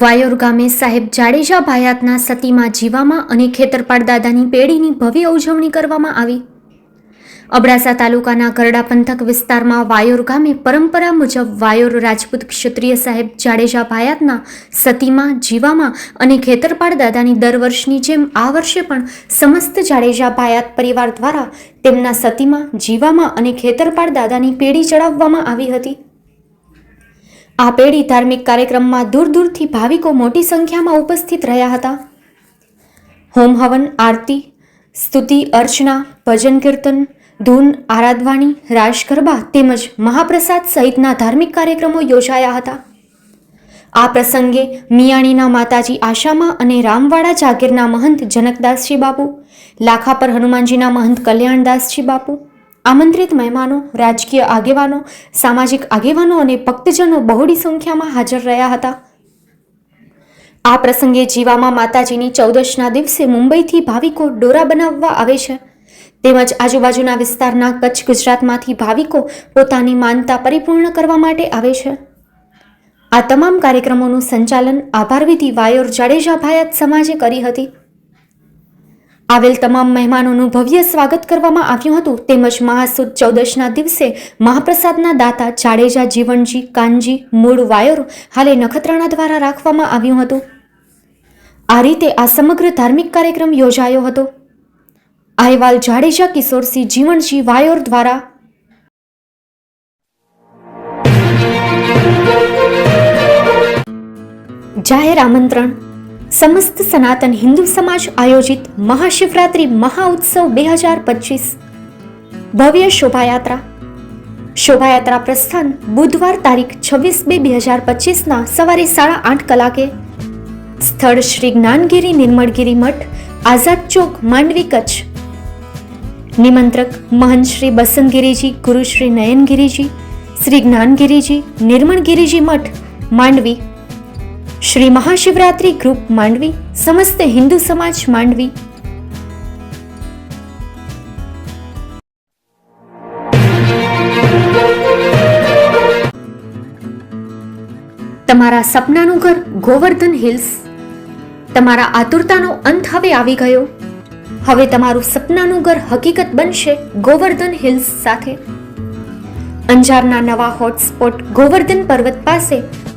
વાયોર ગામે સાહેબ જાડેજા ભાયાતના સતીમાં જીવામાં અને ખેતરપાળ દાદાની પેઢીની ભવ્ય ઉજવણી કરવામાં આવી. અબડાસા તાલુકાના ગરડા પંથક વિસ્તારમાં વાયોર ગામે પરંપરા મુજબ વાયોર રાજપૂત ક્ષત્રિય સાહેબ જાડેજા ભાયાતના સતીમાં જીવામાં અને ખેતરપાળ દાદાની દર વર્ષની જેમ આ વર્ષે પણ સમસ્ત જાડેજા ભાયાત પરિવાર દ્વારા તેમના સતીમાં જીવામાં અને ખેતરપાળ દાદાની પેઢી ચડાવવામાં આવી હતી. આ પેઢી ધાર્મિક કાર્યક્રમમાં દૂર દૂરથી ભાવિકો મોટી સંખ્યામાં ઉપસ્થિત રહ્યા હતા. હોમ હવન, આરતી, સ્તુતિ, અર્ચના, ભજન કીર્તન, ધૂન આરાધવાણી રાસ ગરબા તેમજ મહાપ્રસાદ સહિતના ધાર્મિક કાર્યક્રમો યોજાયા હતા. આ પ્રસંગે મિયાણીના માતાજી આશામાં અને રામવાડા જાગીરના મહંત જનકદાસજી બાપુ લાખાપર હનુમાનજીના મહંત કલ્યાણદાસજી બાપુ આમંત્રિત મહેમાનો, રાજકીય આગેવાનો, સામાજિક આગેવાનો અને ભક્તજનો બહોળી સંખ્યામાં હાજર રહ્યા હતા. આ પ્રસંગે જીવામાં માતાજીની ચૌદશના દિવસે મુંબઈથી ભાવિકો ડોરા બનાવવા આવે છે. તેમજ આજુબાજુના વિસ્તારના કચ્છ ગુજરાતમાંથી ભાવિકો પોતાની માનતા પરિપૂર્ણ કરવા માટે આવે છે. આ તમામ કાર્યક્રમોનું સંચાલન આભારવિધિ વાયોર જાડેજા ભાયાત સમાજે કરી હતી. આવેલ તમામ મહેમાનોનું ભવ્ય સ્વાગત કરવામાં આવ્યું હતું. તેમજ મહાસુદ ચૌદશના દિવસે મહાપ્રસાદના દાતા જાડેજા જીવનજી, કાનજી, મૂળ વાયોર હાલે નખત્રાણા દ્વારા રાખવામાં આવ્યું હતું. આ રીતે આ સમગ્ર ધાર્મિક કાર્યક્રમ યોજાયો હતો. અહેવાલ જાડેજા, કિશોરસિંહ જીવનજી વાયોર દ્વારા જાહેર આમંત્રણ સમસ્ત સનાતન હિન્દુ સમાજ આયોજિત મહાશિવરાત્રિ મહાઉત્સવ બે હજાર પચીસ. ભવ્ય શોભાયાત્રા. શોભાયાત્રા પ્રસ્થાન બુધવાર તારીખ છવ્વીસ બે બે હજાર પચીસના સવારે સાડા આઠ કલાકે. સ્થળ શ્રી જ્ઞાનગીરી નિર્મળગીરી મઠ, આઝાદ ચોક, માંડવી કચ્છ. નિમંત્રક મહંત શ્રી બસંતગીરીજી, ગુરુ શ્રી નયનગીરીજી, શ્રી જ્ઞાનગીરીજી, નિર્મળગીરીજી મઠ, માંડવી શ્રી મહાશિવરાત્રિ ગ્રુપ માંડવી, સમસ્ત હિન્દુ સમાજ માંડવી. તમારા સપનાનું ઘર ગોવર્ધન હિલ્સ. તમારા આતુરતાનો અંત હવે આવી ગયો. હવે તમારું સપનાનું ઘર હકીકત બનશે ગોવર્ધન હિલ્સ સાથે. અંજારના નવા હોટસ્પોટ ગોવર્ધન પર્વત પાસે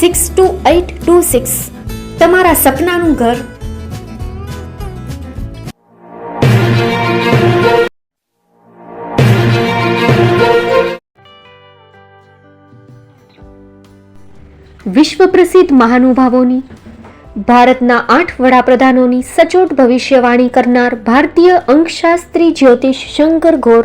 six two eight two six. તમારા સપનાનું ઘર. વિશ્વ પ્રસિદ્ધ મહાનુભાવોની, ભારતના આઠ વડાપ્રધાનોની સચોટ ભવિષ્યવાણી કરનાર ભારતીય અંકશાસ્ત્રી જ્યોતિષ શંકર ઘોર